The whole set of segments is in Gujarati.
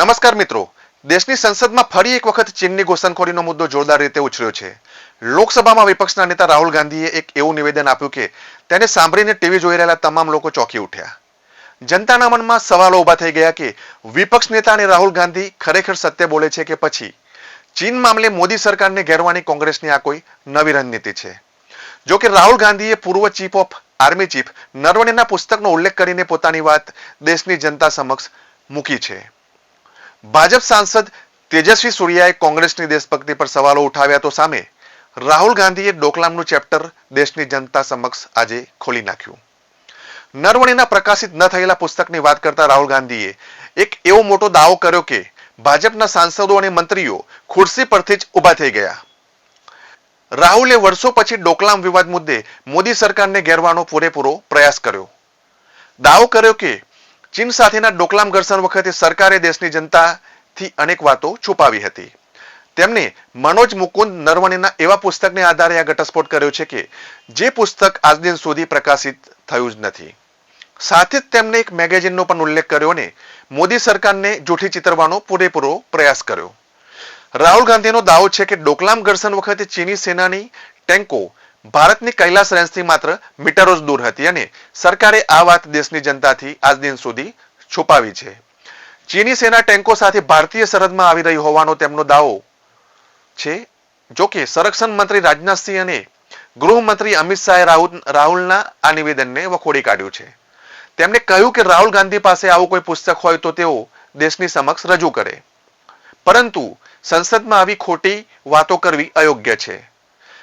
નમસ્કાર મિત્રો. દેશની સંસદમાં ફરી એક વખત ચીનની ઘોષણખોરીનો મુદ્દો જોરદાર રીતે ઉછળ્યો છે. લોકસભામાં વિપક્ષના નેતા રાહુલ ગાંધીએ એક એવું નિવેદન આપ્યું કે તેને સાંભળીને ટીવી જોઈ રહેલા તમામ લોકો ચોંકી ઉઠ્યા. જનતાના મનમાં સવાલો ઊભા થઈ ગયા કે વિપક્ષ નેતા અને રાહુલ ગાંધી ખરેખર સત્ય બોલે છે કે પછી? ચીન મામલે મોદી સરકારને ઘેરવાની કોંગ્રેસની આ કોઈ નવી રણનીતિ છે. જો કે રાહુલ ગાંધીએ પૂર્વ ચીફ ઓફ આર્મી ચીફ નરવણેના પુસ્તકનો ઉલ્લેખ કરીને પોતાની વાત દેશની જનતા સમક્ષ મૂકી છે. ભાજપ સાંસદ તેજસ્વી સૂર્યાએ કોંગ્રેસની દેશભક્તિ પર સવાલો ઉઠાવ્યા તો સામે રાહુલ ગાંધીએ ડોકલામનું ચેપ્ટર દેશની જનતા સમક્ષ આજે ખોલી નાખ્યું. નરવણીના પ્રકાશિત ન થયેલા પુસ્તકની વાત કરતા રાહુલ ગાંધીએ એક એવો મોટો દાવો કર્યો કે ભાજપના સાંસદો અને મંત્રીઓ ખુરશી પરથી જ ઊભા થઈ ગયા. રાહુલે વર્ષો પછી ડોકલામ વિવાદ મુદ્દે મોદી સરકારને ઘેરવાનો પૂરેપૂરો પ્રયાસ કર્યો. દાવો કર્યો કે ચીન સાથેના ડોકલામ ઘર્ષણ વખતે સરકારે દેશની જનતાથી અનેક વાતો છુપાવી હતી. તેમણે મનોજ મુકુંદ નરવણેના એવા પુસ્તકને આધારે આ ઘટસ્ફોટ કર્યો છે કે જે પુસ્તક આજ દિન સુધી પ્રકાશિત થયું જ નથી. સાથે જ તેમણે એક મેગેઝિનનો પણ ઉલ્લેખ કર્યો અને મોદી સરકારને જૂઠી ચિતરવાનો પૂરેપૂરો પ્રયાસ કર્યો. રાહુલ ગાંધીનો દાવો છે કે ડોકલામ ઘર્ષણ વખતે ચીની સેનાની ટેન્કો ભારતની કૈલાસ રેન્જથી માત્ર મીટરો જ દૂર હતી અને સરકારે આ વાત દેશની જનતાથી આજ દિન સુધી છુપાવી છે. ચીની સેના ટેન્કો સાથે ભારતીય સરહદમાં આવી રહી હોવાનો તેમનો દાવો છે, જો સંરક્ષણ મંત્રી રાજનાથસિંહ અને ગૃહમંત્રી અમિત શાહે રાહુલ, રાહુલના આ નિવેદનને વખોડી કાઢ્યું છે. તેમણે કહ્યું કે રાહુલ ગાંધી પાસે આવું કોઈ પુસ્તક હોય તો તેઓ દેશની સમક્ષ રજૂ કરે. પરંતુ સંસદમાં આવી ખોટી વાતો કરવી અયોગ્ય છે.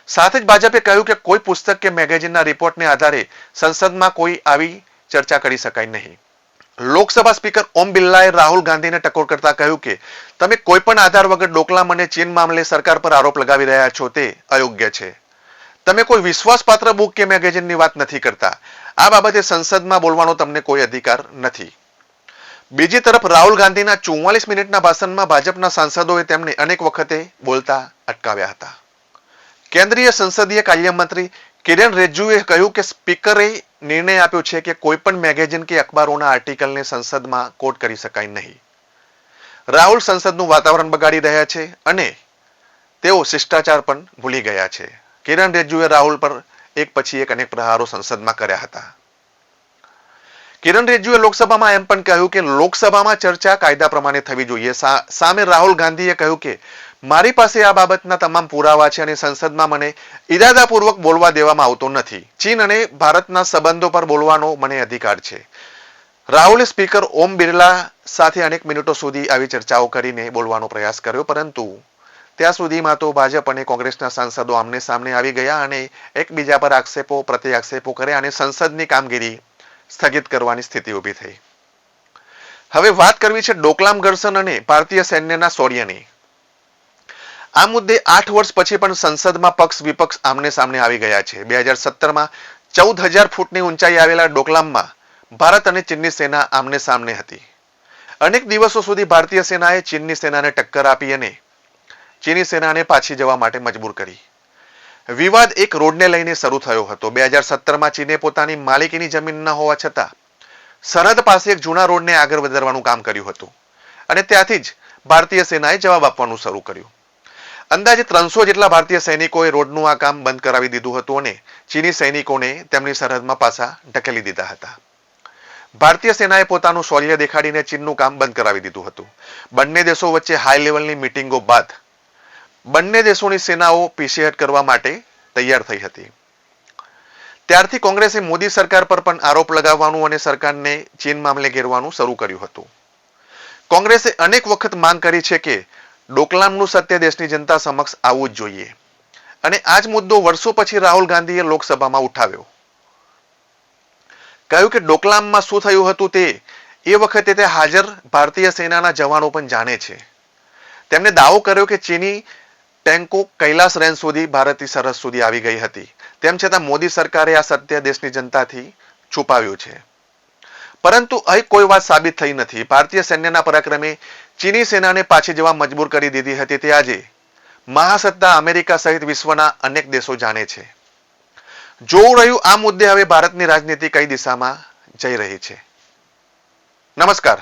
સાથે જ ભાજપે કહ્યું કે કોઈ પુસ્તક કે મેગેઝિનના રિપોર્ટને આધારે સંસદમાં કોઈ આવી ચર્ચા કરી શકાય નહીં. લોકસભા સ્પીકર ઓમ બિરલાએ રાહુલ ગાંધીને ટકોર કરતા કહ્યું કે, તમે કોઈ પણ આધાર વગર ડોકલામ અને ચીન મામલે સરકાર પર આરોપ લગાવી રહ્યા છો તે અયોગ્ય છે. તમે કોઈ વિશ્વાસપાત્ર બુક કે મેગેઝિનની વાત નથી કરતા. આ બાબતે સંસદમાં બોલવાનો તમને કોઈ અધિકાર નથી. બીજી તરફ, રાહુલ ગાંધીના ચુમ્માલીસ મિનિટના ભાષણમાં ભાજપના સાંસદોએ તેમને અનેક વખતે બોલતા અટકાવ્યા હતા. કેન્દ્રીય સંસદીય કાર્યમંત્રી કિરણ રિજ્જુએ કહ્યું કે સ્પીકરે નિર્ણય આપ્યો છે કે કોઈ પણ મેગેઝિન કે અખબારોના આર્ટિકલને સંસદમાં કોટ કરી શકાય નહીં. રાહુલ સંસદનું વાતાવરણ બગાડી રહ્યા છે અને તેઓ શિષ્ટાચાર પણ ભૂલી ગયા છે. કિરણ રિજ્જુએ રાહુલ પર એક પછી એક અનેક પ્રહારો સંસદમાં કર્યા હતા. કિરણ રિજ્જુએ લોકસભામાં એમ પણ કહ્યું કે લોકસભામાં ચર્ચા કાયદા પ્રમાણે થવી જોઈએ. સામે રાહુલ ગાંધીએ કહ્યું કે મારી પાસે આ બાબતના તમામ પુરાવા છે અને સંસદમાં મને ઇરાદાપૂર્વક બોલવા દેવામાં આવતો નથી. ચીન અને ભારતના સંબંધો પર બોલવાનો મને અધિકાર છે. રાહુલે સ્પીકર ઓમ બિરલા સાથે અનેક મિનિટો સુધી આવી ચર્ચાઓ કરીને બોલવાનો પ્રયાસ કર્યો, પરંતુ ત્યાં સુધીમાં તો ભાજપ અને કોંગ્રેસના સાંસદો આમને સામને આવી ગયા અને એકબીજા પર આક્ષેપો પ્રત્યે આક્ષેપો કર્યા અને સંસદની કામગીરી સ્થગિત કરવાની સ્થિતિ ઊભી થઈ. હવે વાત કરવી છે ડોકલામ ઘર્ષણ અને ભારતીય સૈન્યના શૌર્યની. આ મુદ્દે આઠ વર્ષ પછી પણ સંસદમાં પક્ષ વિપક્ષ આમને સામને આવી ગયા છે. બે હજાર સત્તરમાં ચૌદ હજાર ફૂટની ઊંચાઈ આવેલા ડોકલામમાં ભારત અને ચીનની સેના આમને સામને હતી. અનેક દિવસો સુધી ભારતીય સેનાએ ચીનની સેનાને ટક્કર આપી અને ચીની સેનાને પાછી જવા માટે મજબૂર કરી. વિવાદ એક રોડને લઈને શરૂ થયો હતો. બે હજાર સત્તરમાં ચીને પોતાની માલિકીની જમીન ન હોવા છતાં સરહદ પાસે એક જૂના રોડને આગળ વધારવાનું કામ કર્યું હતું. અને ત્યાંથી જ ભારતીય સેનાએ જવાબ આપવાનું શરૂ કર્યું. અંદાજે ત્રણસો જેટલા ભારતીય સૈનિકોએ રોડનું આ કામ બંધ કરાવી દીધું હતું અને ચીની સૈનિકોને તેમની સરહદમાં પાછા ઢકેલી દીધા હતા. ભારતીય સેનાએ પોતાનું શૌર્ય દેખાડીને ચીનનું કામ બંધ કરાવી દીધું હતું. બંને દેશો વચ્ચે હાઈ લેવલની મિટિંગો બાદ બંને દેશોની સેનાઓ પીછેહટ કરવા માટે તૈયાર થઈ હતી. ત્યારથી કોંગ્રેસે મોદી સરકાર પર પણ આરોપ લગાવવાનું અને સરકારને ચીન મામલે ઘેરવાનું શરૂ કર્યું હતું. કોંગ્રેસે અનેક વખત માંગ કરી છે કે ડોકલામનું સત્ય દેશની જનતા સમક્ષ આવવું જ જોઈએ. અને આ જ મુદ્દો વર્ષો પછી રાહુલ ગાંધીએ લોકસભામાં ઉઠાવ્યો. કહ્યું કે ડોકલામમાં શું થયું હતું તે, એ વખતે તે હાજર ભારતીય સેનાના જવાનો પણ જાણે છે. તેમણે દાવો કર્યો કે ચીની ટેન્કો કૈલાસ રેન્જ સુધી ભારતીય સરહદ સુધી આવી ગઈ હતી. તેમ છતાં મોદી સરકારે આ સત્ય દેશની જનતાથી છુપાવ્યું છે. પરંતુ અહીં કોઈ વાત સાબિત થઈ નથી. ભારતીય સૈન્યના પરાક્રમે ચીની સેનાને પાછી જવા મજબૂર કરી દીધી હતી તે આજે. મહાસત્તા અમેરિકા સહિત વિશ્વના અનેક દેશો જાણે છે. જોવું રહ્યું, આ મુદ્દે હવે ભારતની રાજનીતિ કઈ દિશામાં જઈ રહી છે. નમસ્કાર.